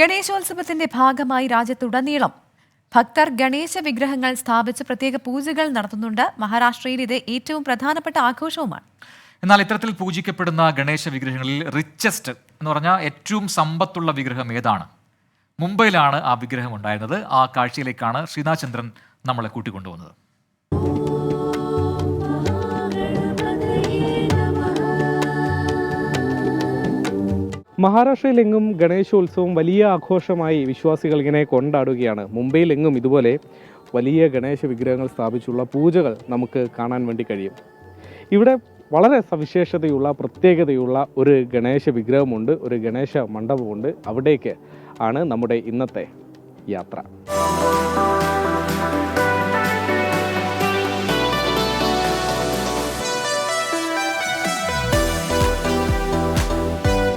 ഗണേശോത്സവത്തിന്റെ ഭാഗമായി രാജ്യത്തുടനീളം ഭക്തർ ഗണേശ വിഗ്രഹങ്ങൾ സ്ഥാപിച്ച് പ്രത്യേക പൂജകൾ നടത്തുന്നുണ്ട്. മഹാരാഷ്ട്രയിൽ ഇത് ഏറ്റവും പ്രധാനപ്പെട്ട ആഘോഷവുമാണ്. എന്നാൽ ഇത്തരത്തിൽ പൂജിക്കപ്പെടുന്ന ഗണേശ വിഗ്രഹങ്ങളിൽ റിച്ചസ്റ്റ് എന്ന് പറഞ്ഞാൽ ഏറ്റവും സമ്പത്തുള്ള വിഗ്രഹം ഏതാണ്? മുംബൈയിലാണ് ആ വിഗ്രഹം ഉണ്ടായിരുന്നത്. ആ കാഴ്ചയിലേക്കാണ് ശ്രീനാചന്ദ്രൻ നമ്മളെ കൂട്ടിക്കൊണ്ടുപോകുന്നത്. മഹാരാഷ്ട്രയിലെങ്ങും ഗണേശോത്സവം വലിയ ആഘോഷമായി വിശ്വാസികൾ ഇങ്ങനെ കൊണ്ടാടുകയാണ്. മുംബൈയിലെങ്ങും ഇതുപോലെ വലിയ ഗണേശ വിഗ്രഹങ്ങൾ സ്ഥാപിച്ചുള്ള പൂജകൾ നമുക്ക് കാണാൻ വേണ്ടി കഴിയും. ഇവിടെ വളരെ സവിശേഷതയുള്ള പ്രത്യേകതയുള്ള ഒരു ഗണേശ വിഗ്രഹമുണ്ട് ഒരു ഗണേശ മണ്ഡപമുണ്ട്. അവിടേക്ക് ആണ് നമ്മുടെ ഇന്നത്തെ യാത്ര.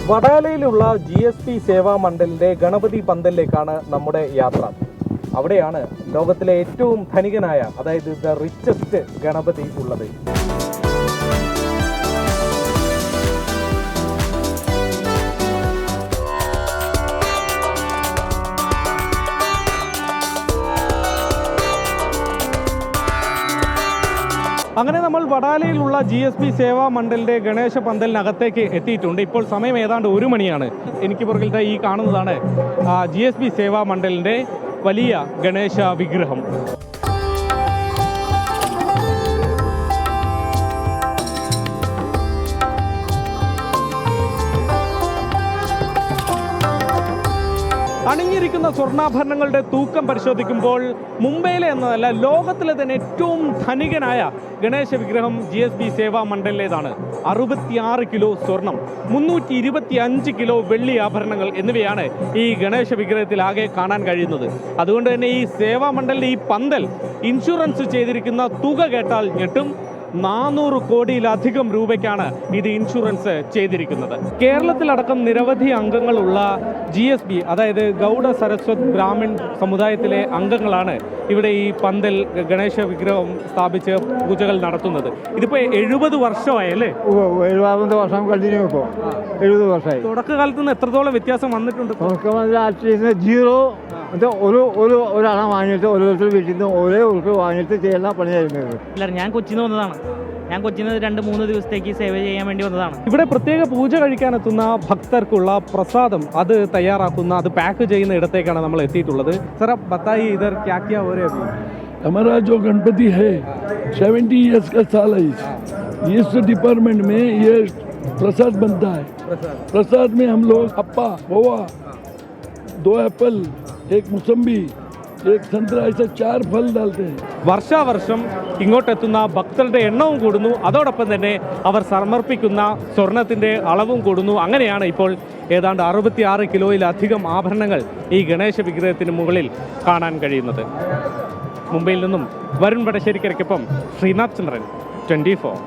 വടാലയിലുള്ള ജി എസ് പി സേവാ മണ്ഡലിന്റെ ഗണപതി പന്തലിലേക്കാണ് നമ്മുടെ യാത്ര. അവിടെയാണ് ലോകത്തിലെ ഏറ്റവും ധനികനായ അതായത് ദ റിച്ചസ്റ്റ് ഗണപതി ഉള്ളത്. അങ്ങനെ നമ്മൾ വടാലയിലുള്ള ജി എസ് പി സേവാ മണ്ഡലിന്റെ ഗണേശ പന്തലിനകത്തേക്ക് എത്തിയിട്ടുണ്ട്. ഇപ്പോൾ സമയം ഏതാണ്ട് ഒരു മണിയാണ്. എനിക്ക് പുറകിലത്തെ ഈ കാണുന്നതാണ് ജി എസ് പി സേവാ മണ്ഡലിന്റെ വലിയ ഗണേശ വിഗ്രഹം. അണിഞ്ഞിരിക്കുന്ന സ്വർണാഭരണങ്ങളുടെ തൂക്കം പരിശോധിക്കുമ്പോൾ മുംബൈയിലെ എന്നതല്ല ലോകത്തിലെ തന്നെ ഏറ്റവും ധനികനായ ഗണേശ വിഗ്രഹം ജി എസ് ബി സേവാ മണ്ഡലിലേതാണ്. അറുപത്തിയാറ് കിലോ സ്വർണം മുന്നൂറ്റി ഇരുപത്തി അഞ്ച് കിലോ വെള്ളി ആഭരണങ്ങൾ എന്നിവയാണ് ഈ ഗണേശ വിഗ്രഹത്തിൽ ആകെ കാണാൻ കഴിയുന്നത്. അതുകൊണ്ട് തന്നെ ഈ സേവാ മണ്ഡലിന്റെ ഈ പന്തൽ ഇൻഷുറൻസ് ചെയ്തിരിക്കുന്ന തുക കേട്ടാൽ ഞെട്ടും. നാനൂറ് കോടിയിലധികം രൂപയ്ക്കാണ് ഇത് ഇൻഷുറൻസ് ചെയ്തിരിക്കുന്നത്. കേരളത്തിലടക്കം നിരവധി അംഗങ്ങളുള്ള ജി എസ് ബി അതായത് ഗൗഡ സരസ്വത് ബ്രാഹ്മിൺ സമുദായത്തിലെ അംഗങ്ങളാണ് ഇവിടെ ഈ പന്തൽ ഗണേശ വിഗ്രഹം സ്ഥാപിച്ച് പൂജകൾ നടത്തുന്നത്. ഇതിപ്പോ എഴുപത് വർഷമായല്ലേ എഴുപതാമത്തെ വർഷം കഴിഞ്ഞു ഇപ്പോൾ എഴുപത് വർഷമായി. തുടക്കകാലത്ത് നിന്ന് എത്രത്തോളം വ്യത്യാസം വന്നിട്ടുണ്ട്? തുടക്കം മുതൽ ആക്ച്വലി ജീറോ ഒരു ഒരു ഒരാളെ വാങ്ങിയിട്ട് ഓരോരുത്തർ വീട്ടിൽ നിന്ന് ഒരേ ഉറുപ്പ് വാങ്ങിയിട്ട് ചെയ്യുന്ന പണിയായിരുന്നു ഞാൻ കൊച്ചിയിൽ നിന്ന് വന്നതാണ്. ഞാൻ കൊച്ചിയിൽ നിന്ന് രണ്ട് മൂന്ന് ദിവസത്തേക്ക് സേവ ചെയ്യാൻ വേണ്ടി വന്നതാണ് ഇവിടെ പ്രത്യേക പൂജ കഴിക്കാനെത്തുന്ന ഭക്തർക്കുള്ള പ്രസാദം അത് തയ്യാറാക്കുന്ന അത് പാക്ക് ചെയ്യുന്ന ഇടത്തേക്കാണ് നമ്മൾ എത്തിയിട്ടുള്ളത് സർ ബത്തായി ഇതർ ക്യാ ക്യാ हो रहा है अभी? हमारा जो गणपति है सेवेंटी ईयर्स का साल है इस इस डिपार्टमेंट में ये प्रसाद बनता है प्रसाद में हम लोग अप्पा खोवा दो एप्पल एक मौसम्बी വർഷാ വർഷം ഇങ്ങോട്ടെത്തുന്ന ഭക്തരുടെ എണ്ണവും കൂടുന്നു. അതോടൊപ്പം തന്നെ അവർ സമർപ്പിക്കുന്ന സ്വർണത്തിന്റെ അളവും കൂടുന്നു. അങ്ങനെയാണ് ഇപ്പോൾ ഏതാണ്ട് അറുപത്തിയാറ് കിലോയിലധികം ആഭരണങ്ങൾ ഈ ഗണേശ വിഗ്രഹത്തിന് മുകളിൽ കാണാൻ കഴിയുന്നത്. മുംബൈയിൽ നിന്നും വരുൺ പടശ്ശേരിക്കരയ്ക്കൊപ്പം ശ്രീനാഥ് ചന്ദ്രൻ ട്വന്റി ഫോർ.